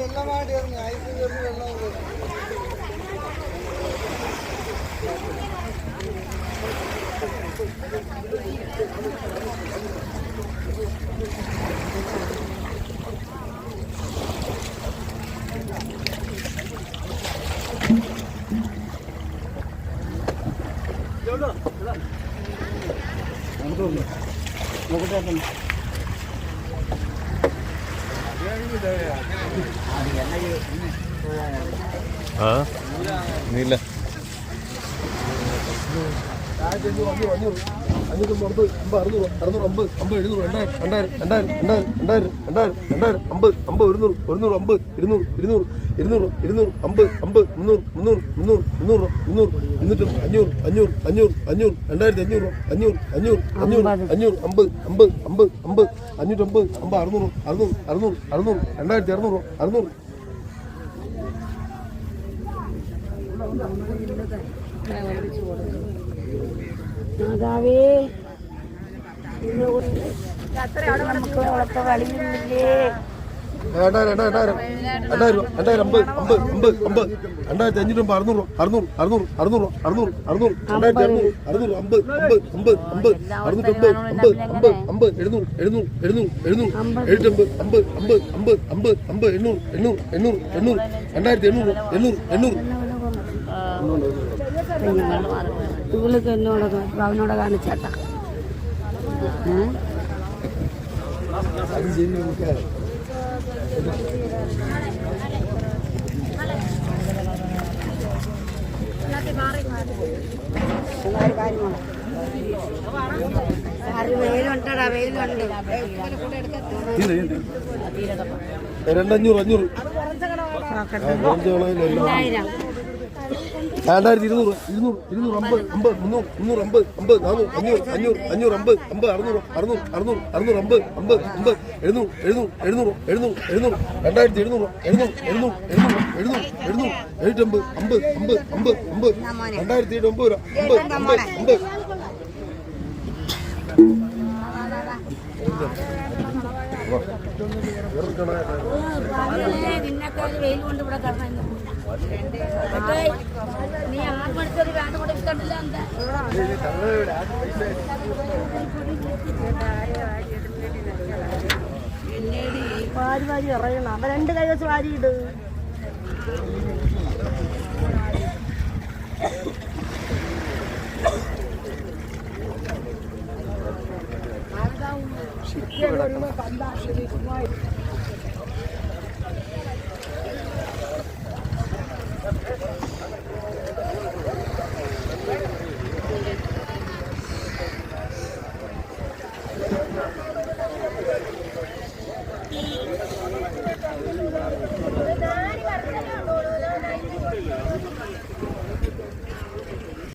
വെള്ളമായിട്ട് ഇറങ്ങി. ഐസ് കയറി വെള്ളം നമുക്ക് നോക്കട്ടെ. ആ? നീല ആ നീല്ല അഞ്ഞൂറ്റമ്പത് അമ്പത് അറുന്നൂറ് അറുന്നൂറ് അമ്പത് അമ്പത് എഴുന്നൂറ് രണ്ടായിരം രണ്ടായിരം രണ്ടായിരം രണ്ടായിരം രണ്ടായിരം രണ്ടായിരം അമ്പത് അമ്പത് ഒരുന്നൂറ് ഒരുന്നൂറ് അമ്പത് ഇരുന്നൂറ് ഇരുന്നൂറ് ഇരുന്നൂറ് ഇരുന്നൂറ് അമ്പത് അമ്പത് മുന്നൂറ് മുന്നൂറ് മുന്നൂറ് മുന്നൂറ് മുന്നൂറ് ഇരുന്നൂറ്റമ്പത് അഞ്ഞൂറ് അഞ്ഞൂറ് അഞ്ഞൂറ് അഞ്ഞൂറ് രണ്ടായിരത്തി അഞ്ഞൂറ് അഞ്ഞൂറ് അഞ്ഞൂറ് അഞ്ഞൂറ് അഞ്ഞൂറ് അമ്പത് അമ്പത് അമ്പത് അമ്പത് അമ്പത് അറുന്നൂറ് അറുന്നൂറ് അറുന്നൂറ് രണ്ടായിരത്തി അറുന്നൂറ് അറുന്നൂറ് കൊണ്ട് നമുക്ക് കളിയുന്നില്ലേ രണ്ടായിരം രണ്ടായിരം രണ്ടായിരം രണ്ടായിരം അമ്പത് അമ്പത് അമ്പത് അമ്പത്. രണ്ടായിരത്തി അഞ്ഞൂറ്റമ്പത് അറുന്നൂറ് അറുന്നൂറ് അറുന്നൂറ് അറുന്നൂറ് അറുന്നൂറ് അറുന്നൂറ് രണ്ടായിരത്തി അറുന്നൂറ് അറുന്നൂറ് അമ്പത് അമ്പത് അമ്പത് അമ്പത് അറുന്നൂറ്റമ്പത് അമ്പത് അമ്പത് അമ്പത് എഴുന്നൂറ് എഴുന്നൂറ് എഴുന്നൂറ് എഴുന്നൂറ് എഴുന്നൂറ്റമ്പത് അമ്പത് അമ്പത് അമ്പത് അമ്പത് അമ്പത് എണ്ണൂറ് എണ്ണൂറ് എണ്ണൂറ് എണ്ണൂറ് രണ്ടായിരത്തി എണ്ണൂറ് എണ്ണൂറ് എണ്ണൂറ്. ഇവൾക്ക് എന്നോട് അവനോട് കാണിച്ചാട്ടാ. വെയിലുണ്ടടാ വെയിലുണ്ട് രണ്ടഞ്ഞൂറ് അഞ്ഞൂറ്. രണ്ടായിരം രണ്ടായിരത്തി ഇരുന്നൂറ് ഇരുന്നൂറ് ഇരുന്നൂറ് അമ്പത് അമ്പത് മുന്നൂറ് മുന്നൂറ് അമ്പത് അമ്പത് നാനൂറ് അഞ്ഞൂറ് അഞ്ഞൂറ് അഞ്ഞൂറ് അമ്പത് അമ്പത് അറുന്നൂറ് അറുന്നൂറ് അറുന്നൂറ് അറുന്നൂറ് അമ്പത് അമ്പത് അമ്പത് എഴുന്നൂറ് എഴുന്നൂറ് എഴുന്നൂറ് എഴുന്നൂറ് എഴുന്നൂറ് രണ്ടായിരത്തി എഴുന്നൂറ് എഴുന്നൂറ് എഴുന്നൂറ് എഴുന്നൂറ് എഴുന്നൂറ് എഴുന്നൂറ് എഴുന്നൂറ്റമ്പത് അമ്പത് അമ്പത് അമ്പത് അമ്പത് രണ്ടായിരത്തി അമ്പത് അമ്പത് വെയിൽ കൊണ്ട് ഇവിടെ കിടന്നു നീ ആത്മഹത്യ വേണ്ട കൂടെ ഇഷ്ടമില്ല എന്താ വാരി വാരി ഇറങ്ങണം അപ്പൊ രണ്ട് കൈ വെച്ച് വാരിയിട് ശിക്ഷ